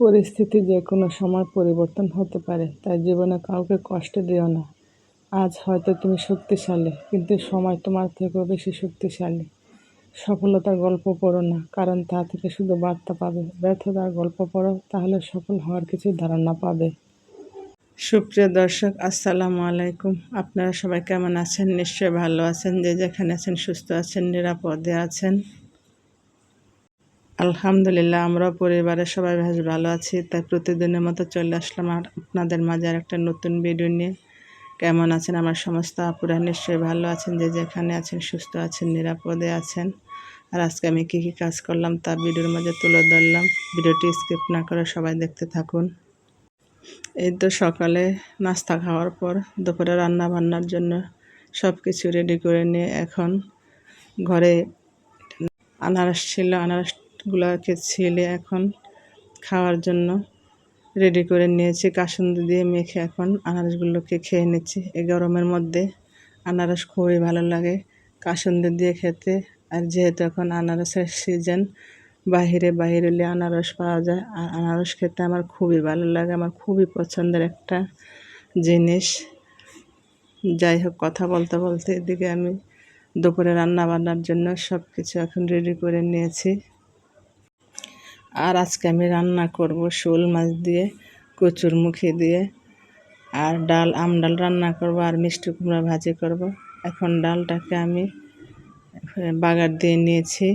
পরিস্থিতি যে কোনো সময় পরিবর্তন হতে পারে, তাই জীবনে কাউকে কষ্ট দিও না। আজ হয়তো তুমি শক্তিশালী, কিন্তু সময় তোমার থেকেও বেশি শক্তিশালী। সফলতার গল্প পড়ো না, কারণ তা থেকে শুধু বার্তা পাবে। ব্যর্থতার গল্প পড়ো, তাহলে সফল হওয়ার কিছু ধারণা পাবে। সুপ্রিয় দর্শক, আসসালামু আলাইকুম। আপনারা সবাই কেমন আছেন? নিশ্চয়ই ভালো আছেন। যে যেখানে আছেন, সুস্থ আছেন, নিরাপদে আছেন। আলহামদুলিল্লাহ, আমরা পরিবারের সবাই বেশ ভালো আছি। তাই প্রতিদিনের মতো চলে আসলাম আর আপনাদের মাঝে একটা নতুন ভিডিও নিয়ে। কেমন আছেন আমার সমস্ত আপুরা? নিশ্চয়ই ভালো আছেন, যে যেখানে আছেন, সুস্থ আছেন, নিরাপদে আছেন। আর আজকে আমি কী কী কাজ করলাম তা ভিডিওর মাঝে তুলে ধরলাম। ভিডিওটি স্কিপ না করে সবাই দেখতে থাকুন। এই তো সকালে নাস্তা খাওয়ার পর দুপুরে রান্না বান্নার জন্য সব কিছু রেডি করে নিয়ে এখন ঘরে আনারস ছিল। আনারসগুলোকে ছিলে এখন খাওয়ার জন্য রেডি করে নিয়েছি। কাসুন্দি দিয়ে মেখে এখন আনারসগুলোকে খেয়ে নিচ্ছি। এই গরমের মধ্যে আনারস খুবই ভালো লাগে। কাসুন্দি দিয়ে খেতে। আর যেহেতু এখন আনারসের সিজন বাহিরে বাহিরে আনারস পাওয়া যায়। আর আনারস খেতে আমার খুবই ভালো লাগে। আমার খুবই পছন্দের একটা জিনিস। যাই হোক, কথা বলতে বলতে এদিকে আমি দুপুরে রান্না বান্নার জন্য সব কিছু এখন রেডি করে নিয়েছি। আর আজকে আমি রান্না করব শোল মাছ দিয়ে, কচুর মুখি দিয়ে। আর ডাল, আম ডাল রান্না করব আর মিষ্টি কুমড়া ভাজি করব। এখন ডালটাকে আমি বাগার দিয়ে নিয়েছি।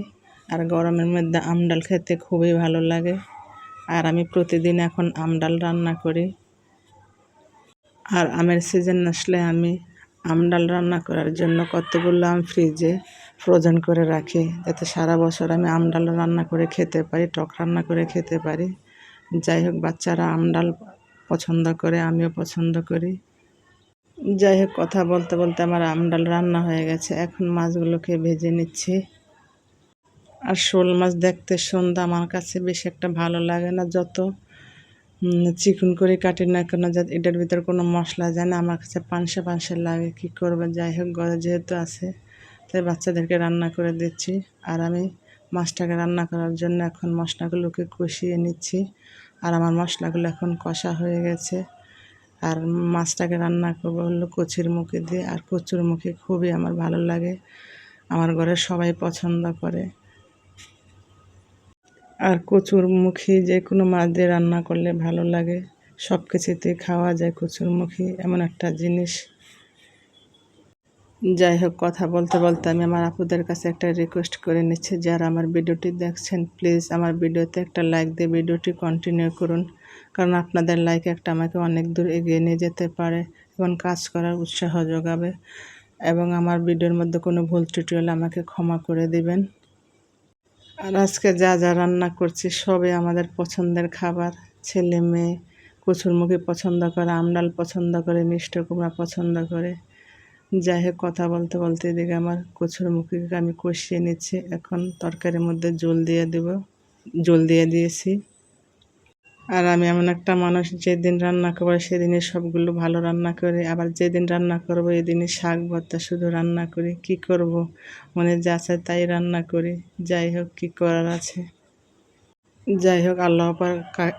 আর গরমের মধ্যে আম ডাল খেতে খুবই ভালো লাগে। আর আমি প্রতিদিন এখন আম ডাল রান্না করি। আর আমের সিজন আসলে আমি আম ডাল রান্না করার জন্য কতগুলো আম ফ্রিজে ফ্রোজেন করে রাখি, যাতে সারা বছর আমি আম ডাল রান্না করে খেতে পারি, টক রান্না করে খেতে পারি। যাই হোক, বাচ্চারা আম ডাল পছন্দ করে, আমিও পছন্দ করি। যাই হোক, কথা বলতে বলতে আমার আম ডাল রান্না হয়ে গেছে। এখন মাছগুলোকে ভেজে নিচ্ছি। আর শোল মাছ দেখতে সুন্দর, আমার কাছে বেশি একটা ভালো লাগে না, যত চিকন করে কাটি না কেন, যা এটার ভিতরে কোনো মশলা যায় না। আমার কাছে পানসে পানসে লাগে, কি করব? যাই হোক, ঘরে যেহেতু আছে, তাই বাচ্চাদেরকে রান্না করে দিচ্ছি। আর আমি মাছটাকে রান্না করার জন্য এখন মশলাগুলোকে কষিয়ে নিচ্ছি। আর আমার মশলাগুলো এখন কষা হয়ে গেছে। আর মাছটাকে রান্না করব হলো কচির মুখে দিয়ে। আর কচুর মুখে খুবই আমার ভালো লাগে। আমার ঘরে সবাই পছন্দ করে। আর কচুর মুখী যে কোনো মাছ দিয়ে রান্না করলে ভালো লাগে। সব কিছুতে খাওয়া যায় কচুর মুখী, এমন একটা জিনিস। যাই হোক, কথা বলতে বলতে আমি আমার আপুদের কাছে একটা রিকোয়েস্ট করে নিচ্ছি। যারা আমার ভিডিওটি দেখছেন প্লিজ আমার ভিডিওতে একটা লাইক দিয়ে ভিডিওটি কন্টিনিউ করুন। কারণ আপনাদের লাইক একটা আমাকে অনেক দূর এগিয়ে নিয়ে যেতে পারে এবং কাজ করার উৎসাহ যোগাবে। এবং আমার ভিডিওর মধ্যে কোনো ভুল ত্রুটি হলে আমাকে ক্ষমা করে দিবেন। আর আজকে যা যা রান্না করছি সবই আমাদের পছন্দের খাবার। ছেলে মেয়ে কচুরমুখী পছন্দ করে আমডাল পছন্দ করে, মিষ্টি কুমড়া পছন্দ করে। যাই হোক, কথা বলতে বলতে এদিকে আমার কচুরমুখীকে আমি কষিয়ে নিচ্ছি। এখন তরকারির মধ্যে জল দিয়ে দেব। জল দিয়ে দিয়েছি। আর আমি এমন একটা মানুষ যেদিন রান্না করব সেদিনে সবগুলো ভালো রান্না করি। আবার যেদিন রান্না করব, এদিনই শাক ভর্তা শুধু রান্না করি। কি করব? মনে যা আছে তাই রান্না করি। যাই হোক, কি করার আছে? যাই হোক, আল্লাহ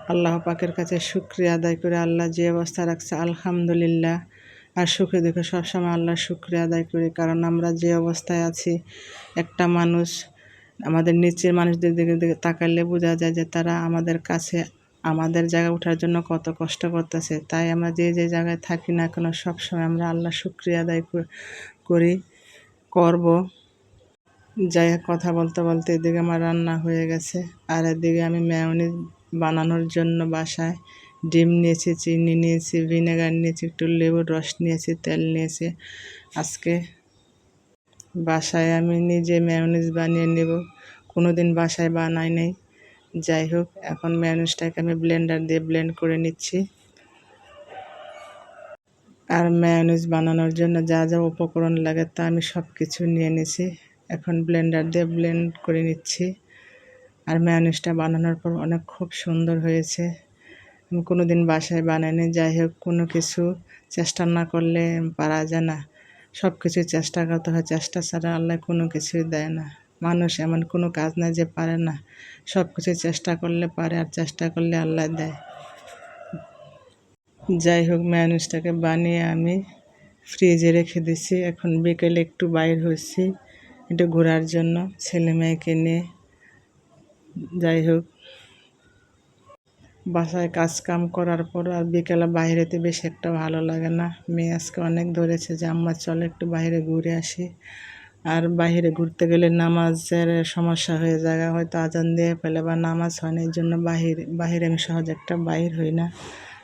আল্লাহ পাকের কাছে শুক্রিয়া আদায় করে আল্লাহ যে অবস্থা রাখছে, আলহামদুলিল্লাহ। আর সুখে দুঃখে সবসময় আল্লাহ শুক্রিয়া আদায় করি। কারণ আমরা যে অবস্থায় আছি, একটা মানুষ, আমাদের নিচের মানুষদের দিকে তাকালে বোঝা যায় যে তারা আমাদের কাছে আমাদের জায়গায় ওঠার জন্য কত কষ্ট করতেছে। তাই আমরা যে যে জায়গায় থাকি না কেন সবসময় আমরা আল্লাহ শুক্রিয়া আদায় করি করব। যাই কথা বলতে বলতে এদিকে আমার রান্না হয়ে গেছে। আর এদিকে আমি ম্যায়নি বানানোর জন্য বাসায় ডিম নিয়েছি, চিনি নিয়েছি ভিনেগার নিয়েছি, একটু লেবুর রস নিয়েছি, তেল নিয়েছি। আজকে বাসায় আমি নিজে ম্যায়নিজ বানিয়ে নেব। কোনো দিন বাসায় বানাই নেই। যাই হোক, এখন ম্যানুসটাকে আমি ব্লেন্ডার দিয়ে ব্লেন্ড করে নিচ্ছি। আর ম্যানুস বানানোর জন্য যা যা উপকরণ লাগে তা আমি সব কিছু নিয়ে নিছি। এখন ব্লেন্ডার দিয়ে ব্লেন্ড করে নিচ্ছি। আর ম্যানুসটা বানানোর পর অনেক খুব সুন্দর হয়েছে। আমি কোনো দিন বাসায় বানাইনি, যাই হোক, কোনো কিছু চেষ্টা না করলে পারা যায় না। সব কিছু চেষ্টা করতে হয়, চেষ্টা ছাড়া আল্লাহ কোনো কিছুই দেয় না। মানুষ এমন কোনো কাজ নাই যে পারে না। সব কিছু চেষ্টা করলে পারে আর চেষ্টা করলে আল্লাহ দেয়। যাই হোক ম্যানুসটাকে বানিয়ে আমি ফ্রিজে রেখে দিছি। এখন বিকেলে একটু বাইর হয়েছি একটু ঘোরার জন্য ছেলে মেয়েকে নিয়ে। যাই হোক, বাসায় কাজ কাম করার পর আর বিকেলে বাইরেতে বেশি একটা ভালো লাগে না। মেয়ে আজকে অনেক ধরেছে যে আম্মা চলে একটু বাইরে ঘুরে আসি। আর বাইরে ঘুরতে গেলে নামাজের সমস্যা হয়ে যায়। হয়তো আজান দিয়ে ফেলে বা নামাজ হয় না, এই জন্য বাহির, বাহিরে আমি সহজ একটা বাহির হই না।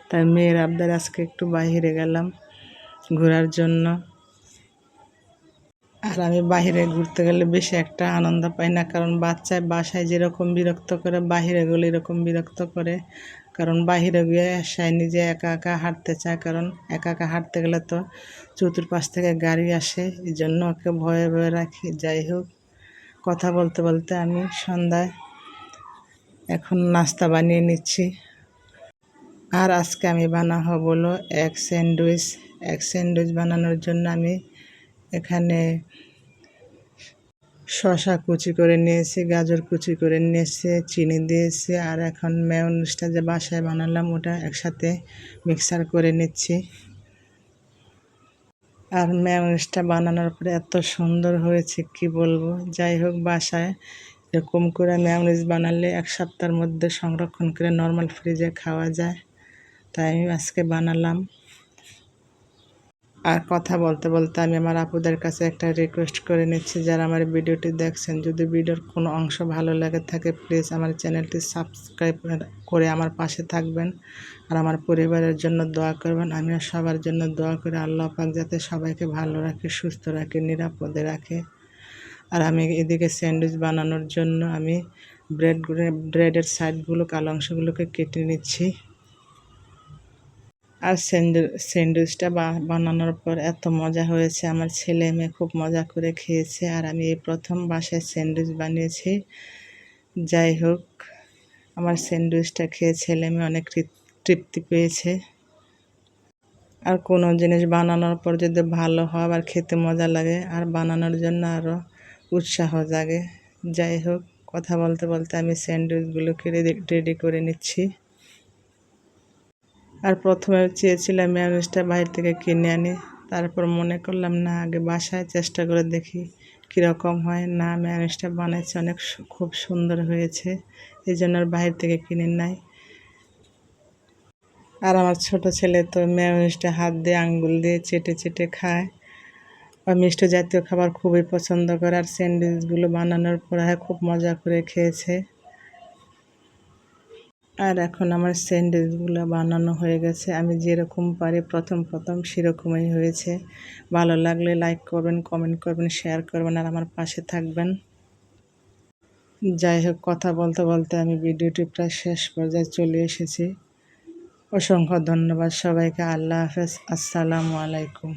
তাই মেয়ের আবদার আজকে একটু বাহিরে গেলাম ঘোরার জন্য। আর আমি বাহিরে ঘুরতে গেলে বেশি একটা আনন্দ পাই না, কারণ বাচ্চায় বাসায় যেরকম বিরক্ত করে, বাহিরে গেলে এরকম বিরক্ত করে। কারণ বাহিরে গিয়ে আসায় নিজে একা একা হাঁটতে চায়, কারণ একা একা হাঁটতে গেলে তো চতুর্পাশ থেকে গাড়ি আসে, এই জন্য ওকে ভয়ে ভয়ে রাখি। যাই হোক, কথা বলতে বলতে আমি সন্ধ্যায় এখন নাস্তা বানিয়ে নিচ্ছি। আর আজকে আমি বানাবো বলো, এক স্যান্ডউইচ। এক স্যান্ডউইচ বানানোর জন্য আমি এখানে শশা কুচি করে নিয়েছি, গাজর কুচি করে নিয়েছি, চিনি দিয়েছি, আর এখন মেয়নিজটা যে বাসায় বানালাম ওটা একসাথে মিক্সার করে নিচ্ছি। আর মেয়নিজটা বানানোর পরে এত সুন্দর হয়েছে, কি বলব? যাই হোক, বাসায় এরকম করে মেয়নিজ বানালে এক সপ্তাহের মধ্যে সংরক্ষণ করে নর্মাল ফ্রিজে খাওয়া যায়। তাই আমি আজকে বানালাম। আর কথা বলতে বলতে আমি আমার আপুদের কাছে একটা রিকোয়েস্ট করে নিচ্ছি, যারা আমার ভিডিওটি দেখছেন। যদি ভিডিওর কোনো অংশ ভালো লাগে থাকে প্লিজ আমার চ্যানেলটি সাবস্ক্রাইব করে আমার পাশে থাকবেন আর আমার পরিবারের জন্য দোয়া করবেন। আমিও সবার জন্য দোয়া করে। আল্লাহ পাক যাতে সবাইকে ভালো রাখে, সুস্থ রাখে, নিরাপদে রাখে। আর আমি এদিকে স্যান্ডউইচ বানানোর জন্য আমি ব্রেড ব্রেডের সাইডগুলো কালো অংশগুলোকে কেটে নিচ্ছি। আর স্যান্ডউইচটা বানানোর পর এত মজা হয়েছে। আমার ছেলে মেয়ে খুব মজা করে খেয়েছে আর আমি এই প্রথম বাসায় স্যান্ডউইচ বানিয়েছি। যাই হোক, আমার স্যান্ডউইচটা খেয়ে ছেলে মেয়ে অনেক তৃপ্তি পেয়েছে। আর কোনো জিনিস বানানোর পর যদি ভালো হয় আর খেতে মজা লাগে, আর বানানোর জন্য আরও উৎসাহ জাগে। যাই হোক, কথা বলতে বলতে আমি স্যান্ডউইচগুলোকে রেডি করে নিচ্ছি। আর প্রথমে চেয়েছিলাম ম্যানেজটা বাইরে থেকে কিনে আনি। তারপর মনে করলাম, না, আগে বাসায় চেষ্টা করে দেখি কীরকম হয়। না ম্যানেজটা বানাইছে, অনেক খুব সুন্দর হয়েছে, এই জন্য আর বাইরে থেকে কিনে নাই। আর আমার ছোট ছেলে তো ম্যানেজটা হাত দিয়ে আঙ্গুল দিয়ে চেটে চেটে খায়। বা মিষ্টি জাতীয় খাবার খুবই পছন্দ করে, আর স্যান্ডউইচগুলো বানানোর পর খুব মজা করে খেয়েছে। আর এখন আমার স্যান্ডউইচগুলো বানানো হয়ে গেছে। আমি যেরকম পারি প্রথম প্রথম সেরকমই হয়েছে। ভালো লাগলে লাইক করবেন কমেন্ট করবেন শেয়ার করবেন আর আমার পাশে থাকবেন। যাই হোক, কথা বলতে বলতে আমি ভিডিওটি প্রায় শেষ পর্যায়ে চলে এসেছি। অসংখ্য ধন্যবাদ সবাইকে। আল্লাহ হাফেজ। আসসালামু আলাইকুম।